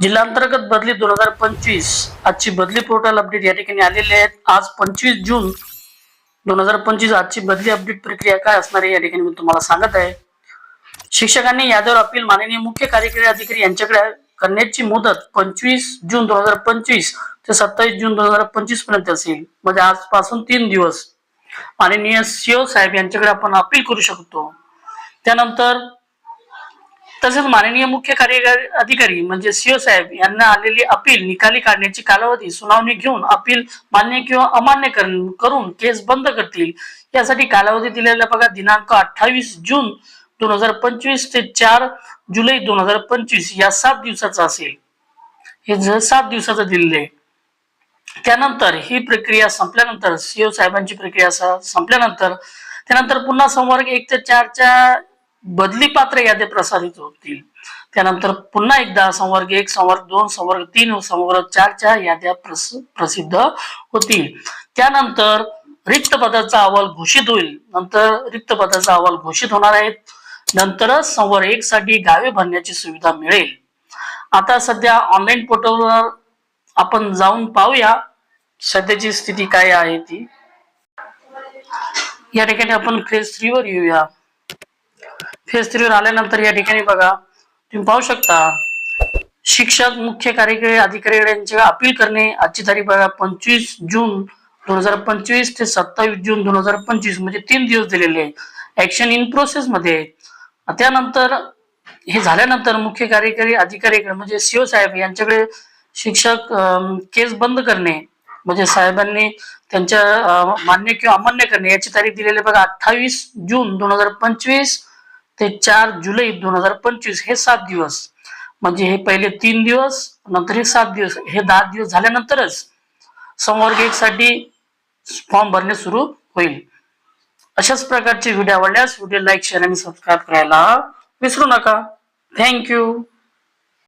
जिल्हांतर्गत बदली दोन हजार पंचवीस. आजची बदली पोर्टल अपडेट या ठिकाणी आलेली आहेत आज पंचवीस जून दोन हजार पंचवीस आजची बदली अपडेट प्रक्रिया काय असणार आहे या ठिकाणी मी तुम्हाला सांगत आहे. शिक्षकांनी यादवर अपील माननीय मुख्य कार्यकारी अधिकारी यांच्याकडे करण्याची मुदत पंचवीस जून दोन हजार पंचवीस ते सत्तावीस जून दोन हजार पंचवीसपर्यंत असेल. म्हणजे आजपासून तीन दिवस. माननीय सीओ साहेब यांच्याकडे आपण अपील करू शकतो. त्यानंतर तसेच माननीय मुख्य कार्यकारी अधिकारी म्हणजे सीओ साहेब यांना आलेली अपील निकाली काढण्याची कालावधी सुनावणी घेऊन अपील मान्य किंवा अमान्य करून केस बंद करतील. यासाठी कालावधी दिलेला बघा दिनांक अठ्ठावीस जून दोन हजार पंचवीस ते चार जुलै दोन हजार पंचवीस या सात दिवसाचा असेल. हे ज- सात दिवसाचं दिलेलं आहे. त्यानंतर ही प्रक्रिया संपल्यानंतर सीओ साहेबांची प्रक्रिया संपल्यानंतर त्यानंतर पुन्हा संवर्ग एक ते चारच्या बदली पात्र याद्या प्रसारित होतील. त्यानंतर पुन्हा एकदा संवर्ग एक संवर्ग दोन संवर्ग तीन संवर्ग चारच्या याद्या प्रस प्रसिद्ध होतील. त्यानंतर रिक्त पदाचा अहवाल घोषित होईल. नंतर रिक्त पदाचा अहवाल घोषित होणार आहेत नंतरच संवर्ग एक साठी गावे भरण्याची सुविधा मिळेल. आता सध्या ऑनलाईन पोर्टलवर आपण जाऊन पाहूया. सध्याची स्थिती काय आहे ती? या ठिकाणी आपण फेज थ्रीवर येऊया. फेज थ्रीवर आल्यानंतर या ठिकाणी बघा तुम्ही पाहू शकता शिक्षक मुख्य कार्यकारी अधिकारी यांचे अपील करणे आजची तारीख बघा पंचवीस जून दोन हजार पंचवीस ते सत्तावीस जून दोन हजार पंचवीस म्हणजे तीन दिवस दिलेले आहे ऍक्शन इन प्रोसेस मध्ये. त्यानंतर हे झाल्यानंतर मुख्य कार्यकारी अधिकारी म्हणजे सीओ साहेब यांच्याकडे शिक्षक केस बंद करणे म्हणजे साहेबांनी त्यांच्या मान्य किंवा अमान्य करणे याची तारीख दिलेली बघा अठ्ठावीस जून दोन हजार पंचवीस. ते चार जुलै दोन हजार पंचवीस हे सात दिवस. म्हणजे हे पहिले तीन दिवस नंतर हे सात दिवस. हे दहा दिवस झाल्यानंतरच संवर्ग एक साठी फॉर्म भरणे सुरू होईल. अशाच प्रकारचे व्हिडिओ आवडल्यास व्हिडिओ लाईक शेअर आणि सबस्क्राईब करायला विसरू नका. थँक्यू